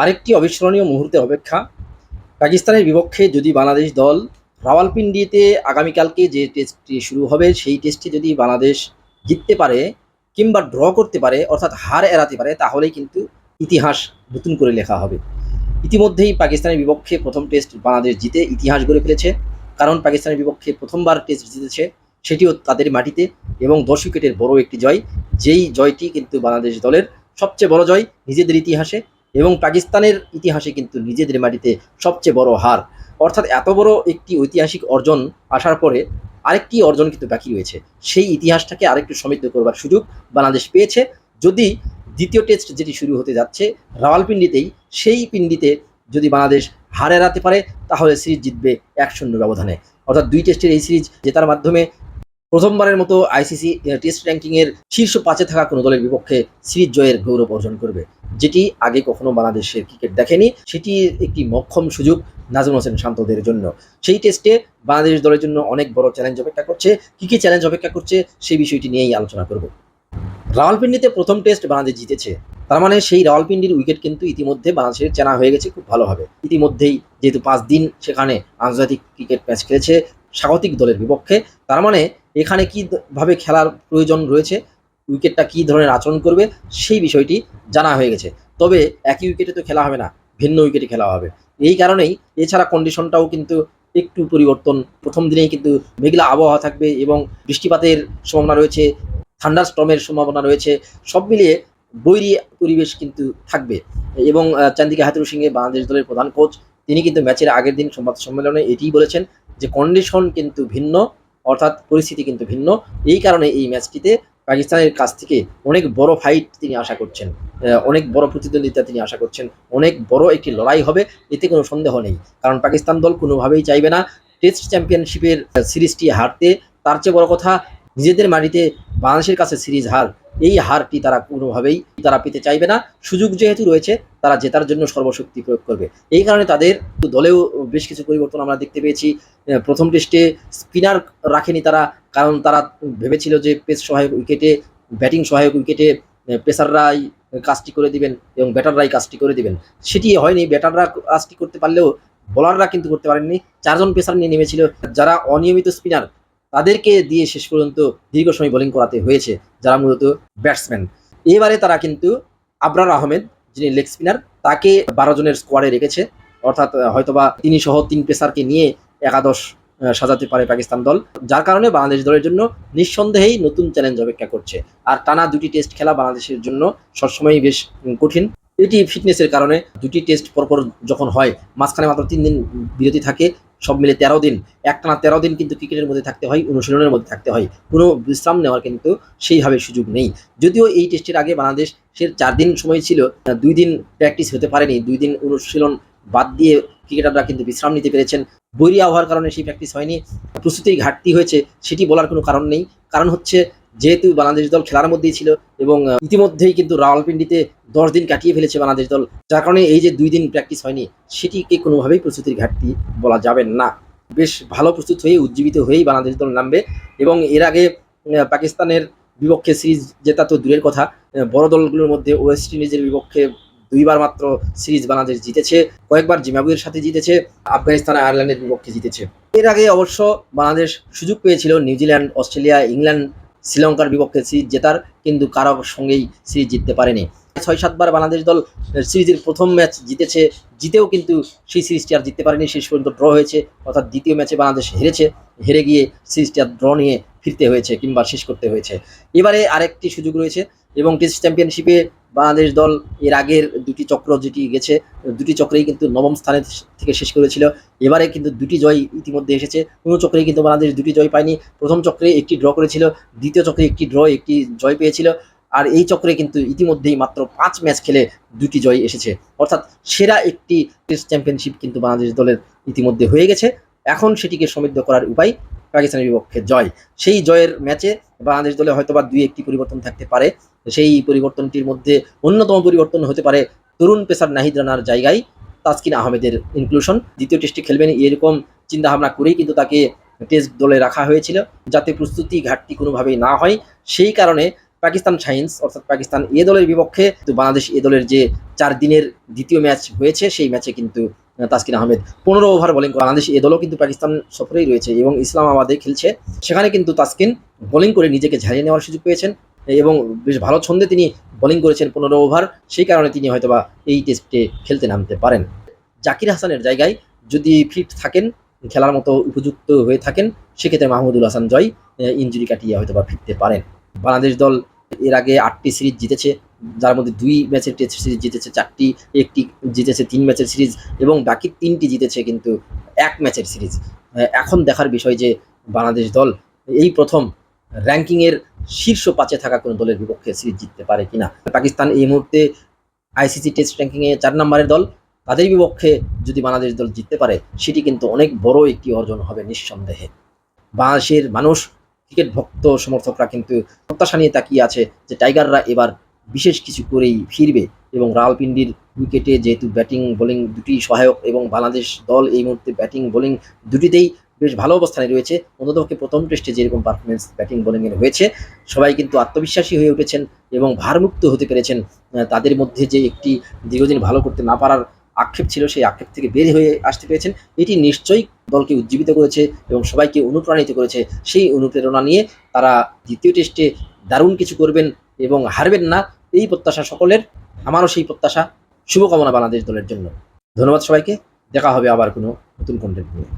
আরেকটি অবিস্মরণীয় মুহূর্তে অপেক্ষা। পাকিস্তানের বিপক্ষে যদি বাংলাদেশ দল রাওয়ালপিন্ডিতে আগামীকালকে যে টেস্টটি শুরু হবে, সেই টেস্টে যদি বাংলাদেশ জিততে পারে কিংবা ড্র করতে পারে, অর্থাৎ হার এড়াতে পারে, তাহলেই কিন্তু ইতিহাস নতুন করে লেখা হবে। ইতিমধ্যেই পাকিস্তানের বিপক্ষে প্রথম টেস্ট বাংলাদেশ জিতে ইতিহাস গড়ে ফেলেছে। কারণ পাকিস্তানের বিপক্ষে প্রথমবার টেস্ট জিতেছে, সেটিও তাদের মাটিতে এবং দশ উইকেটের বড় একটি জয়। যেই জয়টি কিন্তু বাংলাদেশ দলের সবচেয়ে বড় জয়। নিজেদের ইতিহাসে এবং পাকিস্তানের ইতিহাসে কিন্তু নিজেদের মাটিতে সবচেয়ে বড় হার। অর্থাৎ এত বড় একটি ঐতিহাসিক অর্জন আসার পরে আরেকটি অর্জন কিন্তু বাকি রয়েছে। সেই ইতিহাসটাকে আরেকটু সমৃদ্ধ করবার সুযোগ বাংলাদেশ পেয়েছে। যদি দ্বিতীয় টেস্ট যেটি শুরু হতে যাচ্ছে রাওয়ালপিন্ডিতেই, সেই পিন্ডিতে যদি বাংলাদেশ হার এড়াতে পারে, তাহলে সিরিজ জিতবে এক শূন্য ব্যবধানে। অর্থাৎ দুই টেস্টের এই সিরিজ জেতার মাধ্যমে প্রথমবারের মতো আইসিসি টেস্ট র্যাঙ্কিংয়ের শীর্ষ পাঁচে থাকা কোনো দলের বিপক্ষে সিরিজ জয়ের গৌরব অর্জন করবে। যেটি আগে কখনো বাংলাদেশের ক্রিকেট দেখেনি, সেটি একটি মক্ষম সুযোগ নাজমুল হোসেন শান্তদের জন্য। সেই টেস্টে বাংলাদেশ দলের জন্য অনেক বড় চ্যালেঞ্জ অপেক্ষা করছে। কী কী চ্যালেঞ্জ অপেক্ষা করছে, সেই বিষয়টি নিয়েই আলোচনা করব। রাওয়ালপিন্ডিতে প্রথম টেস্ট বাংলাদেশ জিতেছে। তার মানে সেই রাওয়ালপিন্ডির উইকেট কিন্তু ইতিমধ্যে বাংলাদেশের চেনা হয়ে গেছে খুব ভালোভাবে। ইতিমধ্যেই যেহেতু পাঁচ দিন সেখানে আন্তর্জাতিক ক্রিকেট ম্যাচ খেলেছে স্বাগতিক দলের বিপক্ষে। তার মানে এখানে কী ভাবে খেলার প্রয়োজন রয়েছে, উইকেটটা কী ধরনের আচরণ করবে, সেই বিষয়টি জানা হয়ে গেছে। তবে একই উইকেটে তো খেলা হবে না, ভিন্ন উইকেটে খেলা হবে। এই কারণেই এছাড়া কন্ডিশনটাও কিন্তু একটু পরিবর্তন। প্রথম দিনেই কিন্তু মেঘলা আবহাওয়া থাকবে এবং বৃষ্টিপাতের সম্ভাবনা রয়েছে থান্ডার স্টর্মের সম্ভাবনা রয়েছে, সব মিলিয়ে বৈরী পরিবেশ কিন্তু থাকবে। এবং চান্দিকা হাতুরু সিংহে বাংলাদেশ দলের প্রধান কোচ তিনি কিন্তু ম্যাচের আগের দিন সংবাদ সম্মেলনে এটিই বলেছেন যে কন্ডিশন কিন্তু ভিন্ন, অর্থাৎ পরিস্থিতি কিন্তু ভিন্ন, এই কারণে এই ম্যাচটিতে পাকিস্তানের কাছ থেকে অনেক বড় ফাইট তিনি আশা করছেন। অনেক বড় প্রতিদ্বন্দ্বিতা তিনি আশা করছেন। অনেক বড় একটি লড়াই হবে, এতে কোনো সন্দেহ নেই। কারণ পাকিস্তান দল কোনোভাবেই চাইবে না। টেস্ট চ্যাম্পিয়নশিপের সিরিজটি হারতে, তার চেয়ে বড় কথা নিজেদের মাটিতে বাংলাদেশের কাছে সিরিজ হার, এই হারটি তারা কোনোভাবেই তারা পেতে চাইবে না। সুযোগ যেহেতু রয়েছে, তারা জেতার জন্য সর্বশক্তি প্রয়োগ করবে। এই কারণে তাদের দলেও বেশ কিছু পরিবর্তন আমরা দেখতে পেয়েছি। প্রথম টেস্টে স্পিনার রাখেনি তারা, কারণ তারা ভেবেছিল যে পেস সহায়ক উইকেটে, ব্যাটিং সহায়ক উইকেটে পেসাররাই কাজটি করে দিবেন এবং ব্যাটাররাই কাজটি করে দিবেন। সেটি হয়নি, ব্যাটাররা কাজটি করতে পারলেও বোলাররা কিন্তু করতে পারেননি। চারজন পেসার নিয়ে নেমেছিল, যারা অনিয়মিত স্পিনার। তাদেরকে দিয়ে শেষ পর্যন্ত দীর্ঘ সময় বোলিং করাতে হয়েছে যারা মূলত ব্যাটসম্যান এবারে তারা কিন্তু আবরার আহমেদ, যিনি লেগ স্পিনার তাকে বারো জনের স্কোয়াডে রেখেছে। অর্থাৎ হয়তোবা তিনি সহ তিন পেসারকে নিয়ে একাদশ সাজাতে পারে পাকিস্তান দল। যার কারণে বাংলাদেশ দলের জন্য নিঃসন্দেহেই নতুন চ্যালেঞ্জ অপেক্ষা করছে। আর টানা দুটি টেস্ট খেলা বাংলাদেশের জন্য সবসময়ই বেশ কঠিন। এটি ফিটনেসের কারণে দুটি টেস্ট পরপর যখন হয়, মাঝখানে মাত্র তিন দিন বিরতি থাকে সব মিলে তেরো দিন, একটানা তেরো দিন কিন্তু ক্রিকেটের মধ্যে থাকতে হয়, অনুশীলনের মধ্যে থাকতে হয়। কোনো বিশ্রাম নেওয়ার কিন্তু সেইভাবে সুযোগ নেই। যদিও এই টেস্টের আগে বাংলাদেশ বাংলাদেশের চার দিন সময় ছিল, দুই দিন প্র্যাকটিস হতে পারেনি, দুই দিন অনুশীলন বাদ দিয়ে ক্রিকেটাররা কিন্তু বিশ্রাম নিতে পেরেছেন। বৈরী আবহাওয়ার কারণে সেই প্র্যাকটিস হয়নি। প্রস্তুতির ঘাটতি হয়েছে, সেটি বলার কোনো কারণ নেই। কারণ হচ্ছে যেহেতু বাংলাদেশ দল খেলার মধ্যেই ছিল এবং ইতিমধ্যেই কিন্তু রাওয়ালপিন্ডিতে দশ দিন কাটিয়ে ফেলেছে বাংলাদেশ দল। যার কারণে এই যে দুই দিন প্র্যাকটিস হয়নি, সেটিকে কোনোভাবেই প্রস্তুতির ঘাটতি বলা যাবে না। বেশ ভালো প্রস্তুত হয়ে উজ্জীবিত হয়েই বাংলাদেশ দল নামবে এবং এর আগে পাকিস্তানের বিপক্ষে সিরিজ জেতা তো দূরের কথা বড় দলগুলোর মধ্যে ওয়েস্ট ইন্ডিজের বিপক্ষে দুইবার মাত্র সিরিজ বাংলাদেশ জিতেছে, কয়েকবার জিম্বাবুয়ের সাথে জিতেছে, আফগানিস্তান আয়ারল্যান্ডের বিপক্ষে জিতেছে। এর আগে অবশ্য বাংলাদেশ সুযোগ পেয়েছিল নিউজিল্যান্ড, অস্ট্রেলিয়া, ইংল্যান্ড শ্রীলঙ্কার বিপক্ষে সিরিজ জেতার কিন্তু কারোর সঙ্গেই সিরিজ জিততে পারেনি। ছয় সাতবার বাংলাদেশ দল সিরিজের প্রথম ম্যাচ জিতেছে, জিতেও কিন্তু সেই সিরিজটি আর জিততে পারেনি, শেষ পর্যন্ত ড্র হয়েছে, অর্থাৎ দ্বিতীয় ম্যাচে বাংলাদেশ হেরেছে, হেরে গিয়ে সিরিজটি আর ড্র নিয়ে ফিরতে হয়েছে কিংবা শেষ করতে হয়েছে। এবারে আরেকটি সুযোগ রয়েছে এবং টেস্ট চ্যাম্পিয়নশিপে বাংলাদেশ দল এর আগের দুটি চক্র যেটি গেছে, দুটি চক্রেই কিন্তু নবম স্থানে থেকে শেষ করেছিল। এবারে কিন্তু দুটি জয় ইতিমধ্যে এসেছে। কোনো চক্রেই কিন্তু বাংলাদেশ দুটি জয় পায়নি। প্রথম চক্রে একটি ড্র করেছিল, দ্বিতীয় চক্রে একটি ড্র, একটি জয় পেয়েছিল। আর এই চক্রে কিন্তু ইতিমধ্যেই মাত্র পাঁচ ম্যাচ খেলে দুটি জয় এসেছে। অর্থাৎ সেরা একটি টেস্ট চ্যাম্পিয়নশিপ কিন্তু বাংলাদেশ দলের ইতিমধ্যে হয়ে গেছে। এখন সেটিকে সমৃদ্ধ করার উপায় পাকিস্তানের বিপক্ষে জয়। সেই জয়ের ম্যাচে বাংলাদেশ দলে হয়তো বা দুই একটি পরিবর্তন থাকতে পারে। সেই পরিবর্তনটির মধ্যে অন্যতম পরিবর্তন হতে পারে তরুণ পেসার নাহিদ রানার জায়গায় তাসকিন আহমেদের ইনক্লুশন দ্বিতীয় টেস্টে খেলবেন এরকম চিন্তাভাবনা করেই কিন্তু তাকে টেস্ট দলে রাখা হয়েছিল। যাতে প্রস্তুতি ঘাটতি কোনোভাবেই না হয়। সেই কারণে পাকিস্তান সায়েন্স অর্থাৎ পাকিস্তান এ দলের বিপক্ষে তো বাংলাদেশ এ দলের যে চার দিনের দ্বিতীয় ম্যাচ হয়েছে, সেই ম্যাচে কিন্তু তাসকিন আহমেদ। পনেরো ওভার বোলিং করে বাংলাদেশ এ দলও কিন্তু পাকিস্তান সফরেই রয়েছে এবং ইসলামাবাদে খেলছে। সেখানে কিন্তু তাসকিন বোলিং করে নিজেকে ঝালিয়ে নেওয়ার সুযোগ পেয়েছেন এবং বেশ ভালো ছন্দে তিনি বোলিং করেছেন পনেরো ওভার। সেই কারণে তিনি হয়তোবা এই টেস্টে খেলতে নামতে পারেন। জাকির হাসানের জায়গায় যদি ফিট থাকেন, খেলার মতো উপযুক্ত হয়ে থাকেন, সেক্ষেত্রে মাহমুদুল হাসান জয় ইঞ্জুরি কাটিয়ে হয়তোবা ফিরতে পারেন। বাংলাদেশ দল এর আগে আটটি সিরিজ জিতেছে, যার মধ্যে দুই ম্যাচের টেস্ট সিরিজ জিতেছে চারটি, একটি জিতেছে তিন ম্যাচের সিরিজ এবং বাকি তিনটি জিতেছে কিন্তু এক ম্যাচের সিরিজ। এখন দেখার বিষয় যে বাংলাদেশ দল এই প্রথম র্যাঙ্কিংয়ের শীর্ষ পাঁচে থাকা কোনো দলের বিপক্ষে সিরিজ জিততে পারে কিনা। পাকিস্তান এই মুহূর্তে আইসিসি টেস্ট র্যাঙ্কিংয়ে চার নম্বরের দল। তাদের বিপক্ষে যদি বাংলাদেশ দল জিততে পারে, সেটি কিন্তু অনেক বড় একটি অর্জন হবে নিঃসন্দেহে। বাংলাদেশের মানুষ ক্রিকেট ভক্ত সমর্থকরা কিন্তু প্রত্যাশা নিয়ে তাকিয়ে আছে যে টাইগাররা এবার বিশেষ কিছু করেই ফিরবে এবং রাওয়ালপিন্ডির উইকেটে যেহেতু ব্যাটিং, বোলিং দুটি সহায়ক এবং বাংলাদেশ দল এই মুহূর্তে ব্যাটিং, বোলিং দুটিতেই বেশ ভালো অবস্থানে রয়েছে। অন্ততপক্ষে প্রথম টেস্টে যেরকম পারফরমেন্স ব্যাটিং, বোলিংয়ের হয়েছে, সবাই কিন্তু আত্মবিশ্বাসী হয়ে উঠেছেন এবং ভারমুক্ত হতে পেরেছেন তাদের মধ্যে যে একটি দীর্ঘদিন ভালো করতে না পারার আক্ষেপ ছিল, সেই আক্ষেপ থেকে বের হয়ে আসতে পেরেছেন। এটি নিশ্চয়ই দলকে উজ্জীবিত করেছে এবং সবাইকে অনুপ্রাণিত করেছে। সেই অনুপ্রেরণা নিয়ে তারা দ্বিতীয় টেস্টে দারুণ কিছু করবেন এবং হারবেন না। এই প্রত্যাশা সকলের। আমারও সেই প্রত্যাশা। শুভকামনা বাংলাদেশ দলের জন্য। ধন্যবাদ সবাইকে। দেখা হবে আবার কোনো নতুন কন্টেন্ট নিয়ে।